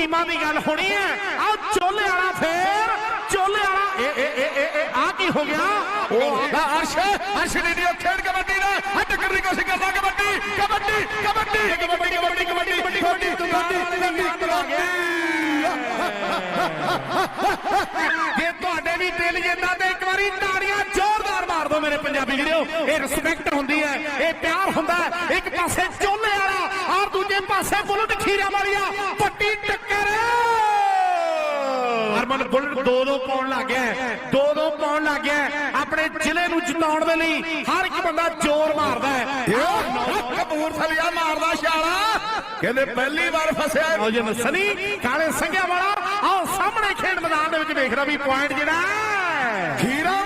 ਟੀਮਾਂ ਦੀ ਗੱਲ ਹੋਣੀ ਹੈ। ਆਹ ਚੋਲੇ ਵਾਲਾ ਫੇਰ ਚੋਲੇ ਵਾਲਾ ਇਹ ਇਹ ਇਹ- ਇਹ ਆ ਕੀ ਹੋ ਗਿਆ? ਉਹ ਆ ਅਰਸ਼ ਅਰਸ਼ ਡੀਡੀਓ ਖੇਡ ਕਬੱਡੀ ਦਾ। ਆ ਟੱਕਰ ਦੀ ਕੋਸ਼ਿਸ਼ ਕਰਦਾ ਕਬੱਡੀ ਕਬੱਡੀ ਕਬੱਡੀ। ਕਬੱਡੀ ਕਬੱਡੀ ਕਬੱਡੀ ਕਬੱਡੀ ਕਬੱਡੀ ਕਬੱਡੀ ਜੇ ਤੁਹਾਡੇ ਵੀ ਦਿਲ ਜਿੰਦਾ ਤੇ ਇੱਕ ਵਾਰੀ ਤਾੜੀਆਂ ਜ਼ੋਰਦਾਰ ਮਾਰ ਦਿਓ ਮੇਰੇ ਪੰਜਾਬੀ ਵੀਰੋ। ਇਹ ਰਿਸਪੈਕਟ ਹੁੰਦੀ ਹੈ ਇਹ ਪਿਆਰ ਹੁੰਦਾ। ਇੱਕ ਪਾਸੇ ਚੋਲੇ ਵਾਲਾ ਔਰ ਦੂਜੇ ਪਾਸੇ ਬੁਲਟ ਖੀਰਾ ਵਾਲੀਆ। ਪੱਟੀ ਹਰਮਨ ਬੁਲਟ ਦੋ ਦੋ ਪਾਉਣ ਲੱਗ ਗਿਆ। ਦੋ ਦੋ ਪਾਉਣ ਲੱਗ ਗਿਆ। ਆਪਣੇ ਜ਼ਿਲ੍ਹੇ ਨੂੰ ਜਿਤਾਉਣ ਦੇ ਲਈ ਹਰ ਇੱਕ ਬੰਦਾ ਜ਼ੋਰ ਮਾਰਦਾ ਹੈ। ਕਪੂਰਥਲਿਆ ਮਾਰਦਾ ਛਾਲਾ ਕਹਿੰਦੇ ਪਹਿਲੀ ਵਾਰ ਫਸਿਆ ਨੌਜਵਾਨ ਸਨੀ ਕਾਲੇ ਸੰਘਿਆ ਵਾਲਾ। ਆਓ ਸਾਹਮਣੇ ਖੇਡ ਮੈਦਾਨ ਦੇ ਵਿੱਚ ਦੇਖ ਰਿਹਾ ਵੀ ਪੁਆਇੰਟ ਜਿਹੜਾ ਖੀਰਾ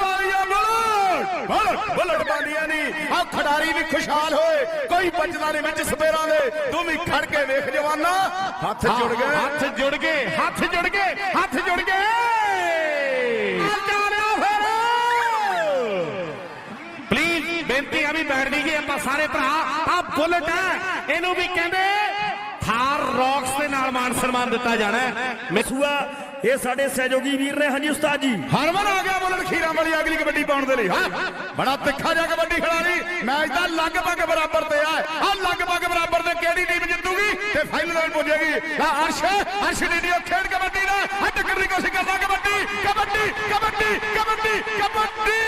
ਬੁਲਟ ਬਾਂਦੀਆਂ ਨਹੀਂ ਆ ਖਿਡਾਰੀ ਵੀ ਖੁਸ਼ਹਾਲ ਹੋਏ। ਕੋਈ ਬਚਦਾ ਨਹੀਂ ਵਿੱਚ ਸਪੇਰਾਂ ਦੇ। ਤੂੰ ਵੀ ਖੜ ਕੇ ਵੇਖ ਜਵਾਨਾ। ਹੱਥ ਜੁੜ ਗਏ। ਹੱਥ ਜੁੜ ਗਏ ਹੱਥ ਜੁੜ ਗਏ ਹੱਥ ਜੁੜ ਗਏ। ਪਲੀਜ਼ ਬੇਨਤੀ ਆ ਵੀ ਬੈਠ ਜਾਈਏ ਆਪਾਂ ਸਾਰੇ ਭਰਾ। ਆ ਬੁਲਟ ਹੈ ਇਹਨੂੰ ਵੀ ਕਹਿੰਦੇ ਥਾਰ ਰੌਕਸ ਦੇ ਨਾਲ ਮਾਨ ਸਨਮਾਨ ਦਿੱਤਾ ਜਾਣਾ ਹੈ। ਮਸੂਆ ਇਹ ਸਾਡੇ ਸਹਿਯੋਗੀ ਵੀਰ ਨੇ ਹਾਂਜੀ ਉਸਤਾਦ ਜੀ। ਹਰਮਨ ਆ ਗਿਆ ਬੁਲਟ ਖੀਰਾ ਵਾਲੀ ਅਗਲੀ ਕਬੱਡੀ ਪਾਉਣ ਦੇ ਲਈ ਹਾਂ। ਬੜਾ ਤਿੱਖਾ ਜਿਹਾ ਕਬੱਡੀ ਖਿਡਾਰੀ। ਮੈਚ ਦਾ ਲਗਭਗ ਬਰਾਬਰ ਤੇ ਆ ਆ ਲਗਭਗ ਬਰਾਬਰ ਤੇ ਕਿਹੜੀ ਟੀਮ ਜਿੱਤੂਗੀ? ਤੇ ਫਾਈਨਲ ਵਿੱਚ ਪਹੁੰਚੇਗੀ ਆ ਅਰਸ਼ ਅਰਸ਼ ਡੀਡੀਓ ਖੇਡ ਕਬੱਡੀ ਦਾ। ਆ ਟੱਕਰ ਦੀ ਕੋਸ਼ਿਸ਼ ਕਰਦਾ ਕਬੱਡੀ ਕਬੱਡੀ ਕਬੱਡੀ ਕਬੱਡੀ ਕਬੱਡੀ।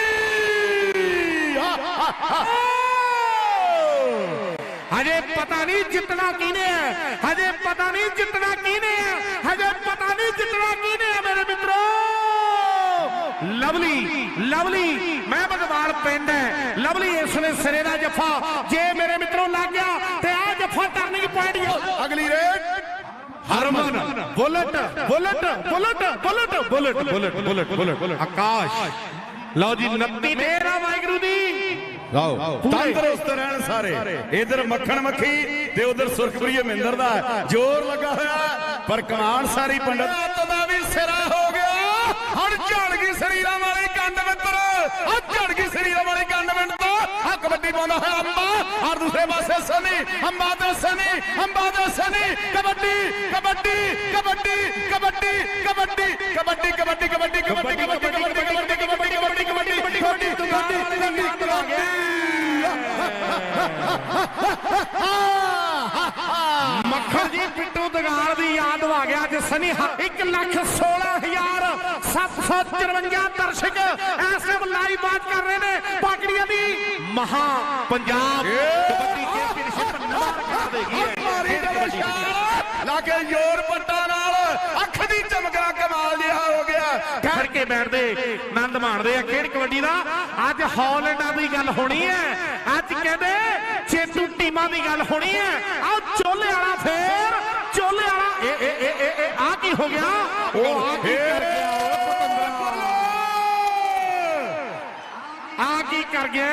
ਹਾਂ, ਹਾਂ, ਹਾਂ। ਹਜੇ ਪਤਾ ਨਹੀਂ ਜਿੱਤਣਾ ਕਿਹਨੇ ਹੈ। ਹਜੇ ਪਤਾ ਨਹੀਂ ਜਿੱਤਣਾ ਕਿਹਨੇ ਹੈ। ਹਜੇ ਪਤਾ ਨਹੀਂ ਜਿੱਤਣਾ ਕਿਹਨੇ ਹੈ ਮੇਰੇ ਮਿੱਤਰੋ। ਲਵਲੀ ਲਵਲੀ, ਮੈਂ ਬਗਵਾਲ ਪਿੰਡ ਹੈ। ਲਵਲੀ ਇਸ ਨੇ ਸਿਰੇ ਦਾ ਜੱਫਾ। ਜੇ ਮੇਰੇ ਮਿੱਤਰੋ ਲੱਗ ਗਿਆ, ਤੇ ਆ ਜੱਫਾ ਟਰਨਿੰਗ ਪੁਆਇੰਟ ਅਗਲੀ raid. Harman, bullet bullet bullet bullet bullet bullet bullet bullet. Akash. ਲਓ ਜੀ 29 ਤੇਰਾ, ਵਾਹਿਗੁਰੂ ਦੀ ਆਓ। ਤੰਦਰੁਸਤ ਰਹਿਣ ਸਾਰੇ। ਇਧਰ ਮੱਖਣ ਮੱਖੀ ਤੇ ਉਧਰ ਸੁਰਖਪ੍ਰੀਏ ਮਹਿੰਦਰ ਦਾ ਜੋਰ ਲੱਗਾ ਹੋਇਆ। ਪਰ ਕਮਾਨ ਸਾਰੀ ਪੰਡਤ ਦਾ ਵੀ ਸਿਰਾ ਹੋ ਗਿਆ। ਹਣ ਝੜ ਗਈ ਸਰੀਰਾਂ ਵਾਲੀ ਗੰਡ ਮਿੱਤਰ। ਆ ਝੜ ਗਈ ਸਰੀਰਾਂ ਵਾਲੀ ਗੰਡ ਮਿੱਤਰ। ਆ ਕਬੱਡੀ ਪਾਉਂਦਾ ਹੈ ਅੰਬਾ। ਹਰ ਦੂਸਰੇ ਪਾਸੇ ਸਨੀ। ਅੰਬਾ ਦਾ ਸਨੀ। ਅੰਬਾ ਦਾ ਸਨੀ। ਕਬੱਡੀ ਕਬੱਡੀ ਕਬੱਡੀ ਕਬੱਡੀ ਕਬੱਡੀ ਕਬੱਡੀ ਕਬੱਡੀ। ਮੱਖਣ ਜੀ ਪਿੱਟੂ ਦਗਾਲ ਦੀ ਯਾਦ ਆ ਗਿਆ ਅੱਜ ਸਨੀ 1 ਲੱਖ 16754 ਦਰਸ਼ਕ ਇਸ ਟਾਈਮ ਲਾਈਵ ਬਾਤ ਕਰ ਰਹੇ ਨੇ ਪਾਕੜੀਆਂ ਦੀ ਮਹਾ ਪੰਜਾਬ ਕਬੱਡੀ ਚੈਂਪੀਅਨਸ਼ਿਪ ਨਵਾਂ ਕਰ ਦੇਗੀ ਲਾ ਕੇ ਜ਼ੋਰ ਪੱਟਾ ਨਾਲ ਅੱਖ ਦੀ ਗਿਆ ਖੜ ਕੇ ਬੈਠਦੇ, ਆਨੰਦ ਮਾਣਦੇ ਆ। ਖੇਡ ਕਬੱਡੀ ਦਾ ਅੱਜ ਹਾਲੈਂਡਾਂ ਦੀ ਗੱਲ ਹੋਣੀ ਹੈ। ਅੱਜ ਕਹਿੰਦੇ ਚੇਤੂ ਟੀਮਾਂ ਦੀ ਗੱਲ ਹੋਣੀ ਹੈ। ਆਹ ਚੋਲੇ ਵਾਲਾ ਫੇਰ, ਚੋਲੇ ਵਾਲਾ, ਇਹ ਇਹ ਇਹ ਇਹ ਆ ਕੀ ਹੋ ਗਿਆ? ਉਹ ਆ ਕੀ ਕਰ ਗਿਆ? ਆ ਕੀ ਕਰ ਗਿਆ?